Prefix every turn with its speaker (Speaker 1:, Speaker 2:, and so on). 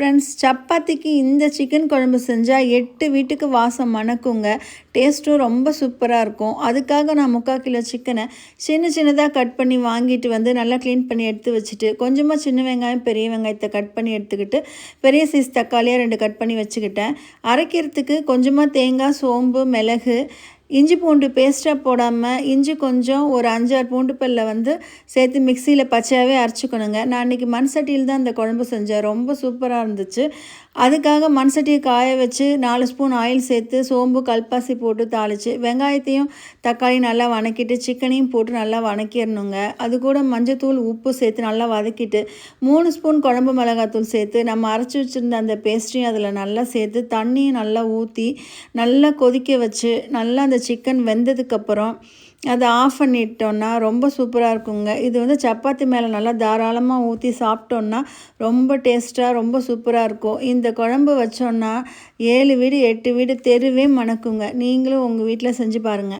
Speaker 1: Friends சப்பாத்திக்கு இந்த chicken குழம்பு செஞ்சால் எட்டு வீட்டுக்கு வாசம் மணக்குங்க. டேஸ்ட்டும் ரொம்ப சூப்பராக இருக்கும். அதுக்காக நான் முக்கால் கிலோ சிக்கனை சின்ன சின்னதாக கட் பண்ணி வாங்கிட்டு வந்து நல்லா க்ளீன் பண்ணி எடுத்து வச்சுட்டு கொஞ்சமாக சின்ன வெங்காயம் பெரிய வெங்காயத்தை கட் பண்ணி எடுத்துக்கிட்டு பெரிய சைஸ் தக்காளியாக ரெண்டு கட் பண்ணி வச்சுக்கிட்டேன். அரைக்கிறதுக்கு கொஞ்சமாக தேங்காய் சோம்பு மிளகு இஞ்சி பூண்டு பேஸ்ட்டாக போடாமல் இஞ்சி கொஞ்சம் ஒரு அஞ்சாறு பூண்டு பல்ல வந்து சேர்த்து மிக்சியில் பச்சையாகவே அரைச்சிக்கணுங்க. நான் இன்றைக்கி மண் சட்டியில் தான் அந்த குழம்பு செஞ்சேன். ரொம்ப சூப்பராக இருந்துச்சு. அதுக்காக மண் சட்டியை காய வச்சு நாலு ஸ்பூன் ஆயில் சேர்த்து சோம்பு கல்பாசி போட்டு தாளித்து வெங்காயத்தையும் தக்காளி நல்லா வணக்கிட்டு சிக்கனையும் போட்டு நல்லா வணக்கிடணுங்க. அது கூட மஞ்சத்தூள் உப்பு சேர்த்து நல்லா வதக்கிட்டு மூணு ஸ்பூன் குழம்பு மிளகாத்தூள் சேர்த்து நம்ம அரைச்சி வச்சுருந்த அந்த பேஸ்ட்ரியும் அதில் நல்லா சேர்த்து தண்ணியும் நல்லா ஊற்றி நல்லா கொதிக்க வச்சு நல்லா அந்த சிக்கன் வெந்ததுக்கப்புறம் அதை ஆஃப் பண்ணிட்டோன்னா ரொம்ப சூப்பராக இருக்குங்க. இது வந்து சப்பாத்தி மேலே நல்லா தாராளமாக ஊற்றி சாப்பிட்டோன்னா ரொம்ப டேஸ்ட்டாக ரொம்ப சூப்பராக இருக்கும். இந்த குழம்பு வச்சோன்னா ஏழு வீடு எட்டு வீடு தெருவே மணக்குங்க. நீங்களும் உங்கள் வீட்டில் செஞ்சு பாருங்கள்